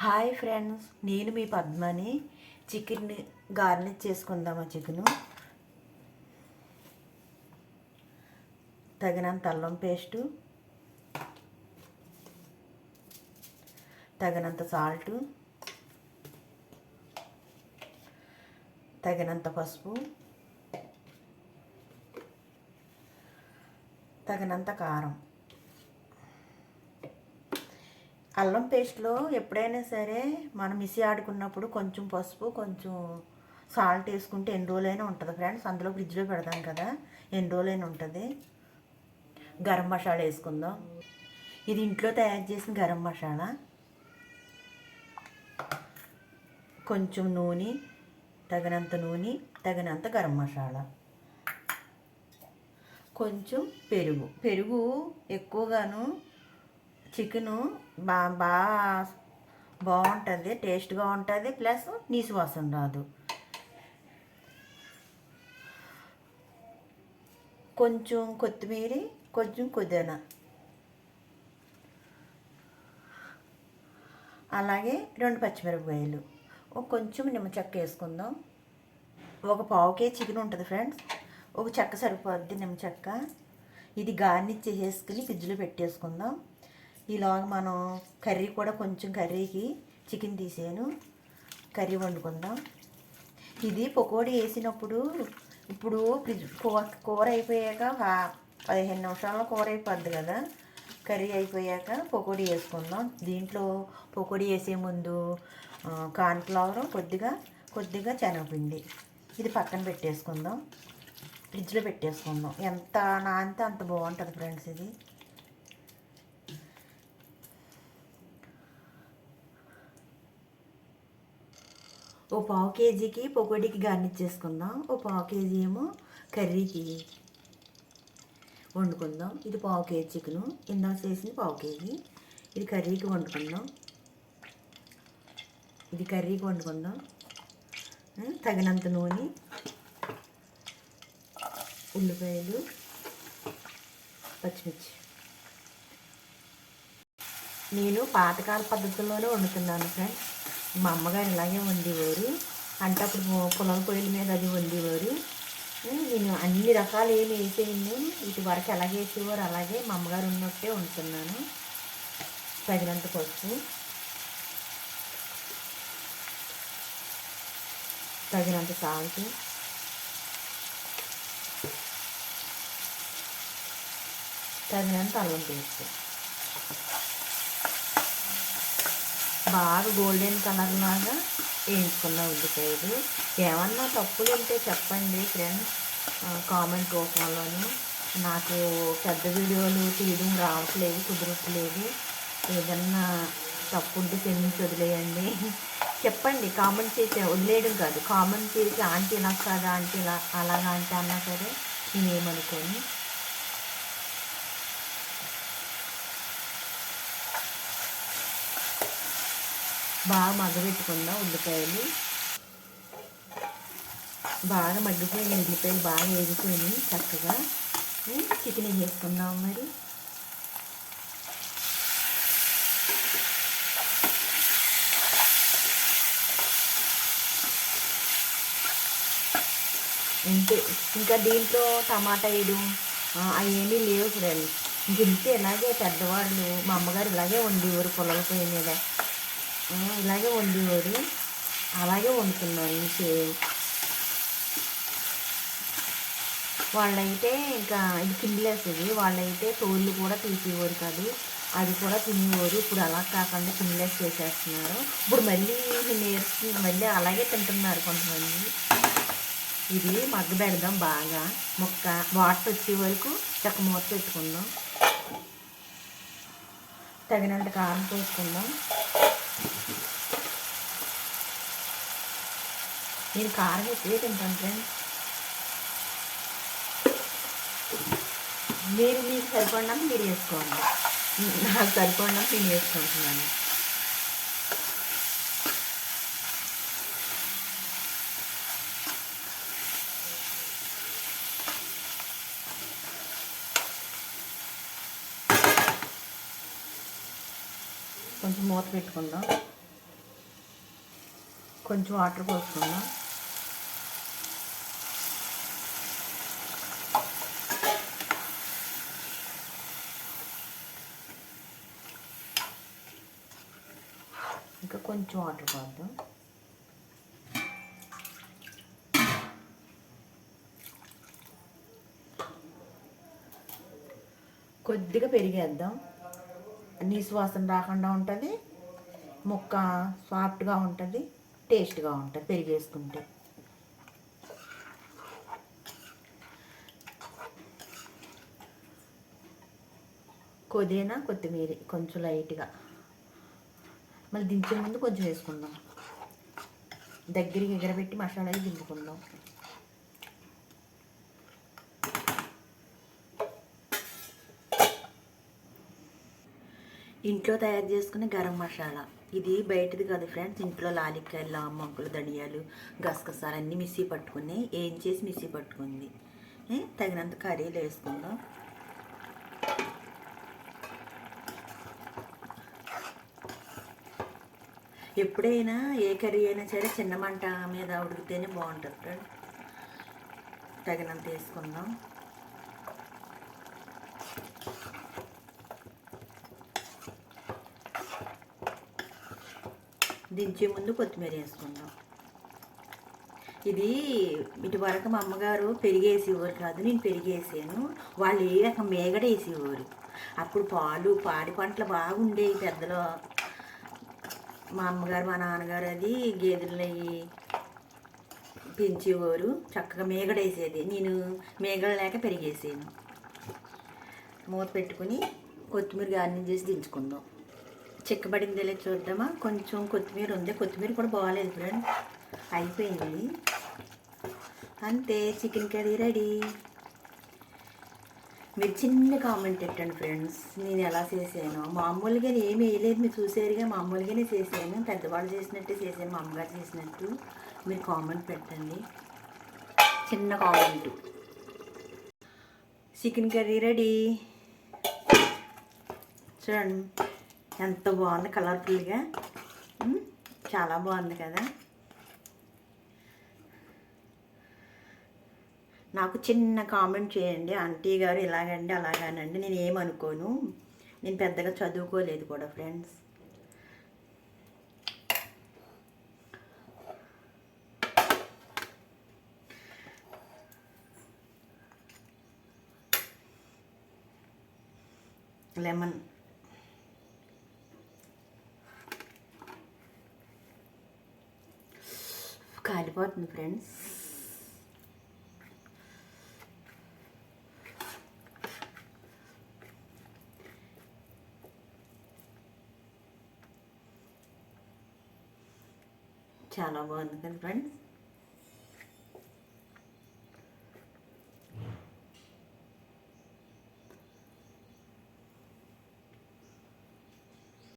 Hi friends నేను మీ పద్మని చికెన్ గార్నిష్ చేసుకుందామా చికెను? తగినంత అల్లం పేస్టు తగినంత సాల్టు తగినంత పసుపు తగినంత కారం. అల్లం పేస్ట్లో ఎప్పుడైనా సరే మనం మిసి ఆడుకున్నప్పుడు కొంచెం పసుపు కొంచెం సాల్ట్ వేసుకుంటే ఎన్ని రోజులైనా ఉంటుంది ఫ్రెండ్స్. అందులో ఫ్రిడ్జ్లో పెడతాం కదా ఎన్ని రోజులైనా ఉంటుంది. గరం మసాలా వేసుకుందాం. ఇది ఇంట్లో తయారు చేసిన గరం మసాలా. కొంచెం నూనె తగినంత నూనె తగినంత గరం మసాలా. కొంచెం పెరుగు. పెరుగు ఎక్కువగాను చికెను బా బాగా బాగుంటుంది టేస్ట్గా ఉంటుంది ప్లస్ నీసు వాసన రాదు. కొంచెం కొత్తిమీర కొంచెం పుదీనా. అలాగే రెండు పచ్చిమిరపకాయలు. కొంచెం నిమ్మ చెక్క వేసుకుందాం. ఒక పావు కేజీ చికెన్ ఉంటుంది ఫ్రెండ్స్ ఒక చెక్క సరిపోద్ది నిమ్మ చెక్క. ఇది గార్నిష్ చేసేసుకుని ఫ్రిడ్జ్లో పెట్టేసుకుందాం. ఈలోగా మనం కర్రీ కూడా కొంచెం కర్రీకి చికెన్ తీసాను కర్రీ వండుకుందాం. ఇది పకోడీ వేసినప్పుడు ఇప్పుడు ఫ్రిడ్జ్ కూర కూర అయిపోయాక పదిహేను నిమిషాల్లో కూర అయిపోద్ది కదా. కర్రీ అయిపోయాక పకోడీ వేసుకుందాం. దీంట్లో పకోడీ వేసే ముందు ఆ, కార్న్ఫ్లవర్ కొద్దిగా కొద్దిగా శనగపిండి. ఇది పక్కన పెట్టేసుకుందాం. ఫ్రిడ్జ్లో పెట్టేసుకుందాం. ఎంత నానితే అంత బాగుంటుంది ఫ్రెండ్స్ ఇది. ఓ పావు కేజీకి పకోడీకి గార్నిష్ చేసుకుందాం ఓ పావు కేజీ ఏమో కర్రీకి వండుకుందాం. ఇది పావు కేజీ చికెను ఇందాక చేసింది పావు కేజీ. ఇది కర్రీకి వండుకుందాం. ఇది కర్రీకి వండుకుందాం. తగినంత నూనె ఉల్లిపాయలు పచ్చిమిర్చి. నేను పాతకాల పద్ధతిలోనే వండుతున్నాను ఫ్రెండ్స్ మా అమ్మగారు ఇలాగే వండేవారు. అంటే అప్పుడు పొలం పొయ్యిల మీద అది వండేవారు. నేను అన్ని రకాలు ఏమి వేసేయండి ఇటు వరకు ఎలాగే వేసేవారు అలాగే మా అమ్మగారు ఉన్నట్టే వండుతున్నాను. తగినంత పసుపు. తగినంత సాల్ట్. తగినంత అల్లం పేస్ట్. బాగా గోల్డెన్ కలర్ లాగా వేయించుకున్న ఉల్లిపాయలు. ఏమన్నా తప్పులు ఉంటే చెప్పండి ఫ్రెండ్స్ కామెంట్ రూపంలోను. నాకు పెద్ద వీడియోలు తీయడం రావట్లేదు కుదరట్లేదు. ఏదన్నా తప్పు ఉంటే క్షమించి వదిలేయండి. చెప్పండి కామెంట్ చేసే వదిలేయడం కాదు. కామెంట్ చేసి ఆంటీ నాకు కాదా ఆంటీ ఇలా అలాగా అంటే అన్నా సరే నేనేమనుకోని. బాగా మగ్గబెట్టుకుందాం ఉల్లిపాయలు. బాగా మగ్గిపోయిన ఉల్లిపాయలు బాగా వేగిపోయినాయి చక్కగా. చికెన్ వేసుకుందాం మరి? అంతే ఇంకా దీంట్లో టమాటా వేయడం అవేమీ లేవు ఫ్రెండ్స్ ఇంక ఇంతే ఇలాగే పెద్దవాళ్ళు మా అమ్మగారు ఇలాగే వండేవారు పొలాల పోయి మీద. ఇలాగే వండేవారు. అలాగే వండుతున్నాను సేమ్ వాళ్ళైతే ఇంకా ఇది కిందిలేసేది వాళ్ళైతే తోళ్ళు కూడా తీసేవారు కాదు. అది కూడా తినేవారు. ఇప్పుడు అలా కాకుండా కిందిలేసి చేసేస్తున్నారు. ఇప్పుడు మళ్ళీ నేర్చుకుని మళ్ళీ అలాగే తింటున్నారు కొంతమంది. ఇది మగ్గ పెడదాం బాగా. మొక్క వాటర్ వచ్చే వరకు చక్క మూత పెట్టుకుందాం. తగినంత కారం పోసుకుందాం. నేను కారం ఎక్కువే తింటాను ఫ్రెండ్స్ మీరు మీకు సరిపడినాక మీరు వేసుకోండి. నాకు సరిపడినాక నేను వేసుకుంటున్నాను. కొంచెం మూత పెట్టుకుందాం. కొంచెం వాటర్ పోసుకుందాం ఇంకా కొంచెం వాటర్ పోద్దాం. కొద్దిగా పెరిగేద్దాం. నీసు వాసన రాకుండా ఉంటుంది. ముక్క సాఫ్ట్గా ఉంటుంది. టేస్ట్గా ఉంటుంది. పెరిగేసుకుంటే కొద్దిగా కొత్తిమీర కొంచెం లైట్గా. మళ్ళీ దించే ముందు కొంచెం వేసుకుందాం. దగ్గరికి ఎగరబెట్టి మసాలా దింపుకుందాం. ఇంట్లో తయారు చేసుకునే గరం మసాలా. ఇది బయటది కాదు ఫ్రెండ్స్ ఇంట్లో లాలిక్కాయలు లామంకులు ధనియాలు గసగసాలు అన్నీ మిక్సీ పట్టుకుని ఏం చేసి మిక్సీ పట్టుకుంది. తగినంత కర్రీలు వేసుకుందాం. ఎప్పుడైనా ఏ కర్రీ అయినా సరే చిన్న మంట మీద ఉడికితేనే బాగుంటుంది ఫ్రెండ్ తగినంత వేసుకుందాం. దించే ముందు కొత్తిమీర వేసుకుందాం. ఇది ఇటు వరకు మా అమ్మగారు పెరిగేసేవారు కాదు నేను పెరిగేసాను. వాళ్ళు ఏ రకం మేగడ వేసేవారు. అప్పుడు పాలు పాడి పంటలు బాగుండేవి పెద్దలో. మా అమ్మగారు మా నాన్నగారు అది గేదెలని పెంచేవారు. చక్కగా మేగడేసేది. నేను మేగడ లేక పెరిగేసాను మూత పెట్టుకుని కొత్తిమీర గార్నింగ్ చేసి దించుకుందాం. చిక్కబడింది లేదు చూద్దామా? కొంచెం కొత్తిమీర ఉంది. కొత్తిమీర కూడా బాగాలేదు ఫ్రెండ్. అయిపోయింది. అంతే చికెన్ కర్రీ రెడీ. మీరు చిన్న కామెంట్ పెట్టండి ఫ్రెండ్స్ నేను ఎలా చేశాను? మామూలుగా ఏమి వేయలేదు. మీరు చూసారుగా మామూలుగానే చేశాను. పెద్దవాళ్ళు చేసినట్టే చేశాను మా అమ్మగారు చేసినట్టు. మీరు కామెంట్ పెట్టండి. చిన్న కామెంట్ చికెన్ కర్రీ రెడీ. చూడండి ఎంత బాగుంది కలర్ఫుల్గా చాలా బాగుంది కదా. నాకు చిన్న కామెంట్ చేయండి. ఆంటీ గారు ఇలాగండి అలాగానండి నేను ఏమనుకోను నేను పెద్దగా చదువుకోలేదు కూడా ఫ్రెండ్స్. లెమన్. కాలిపోతుంది ఫ్రెండ్స్. చాలా బాగుంది కదా ఫ్రెండ్స్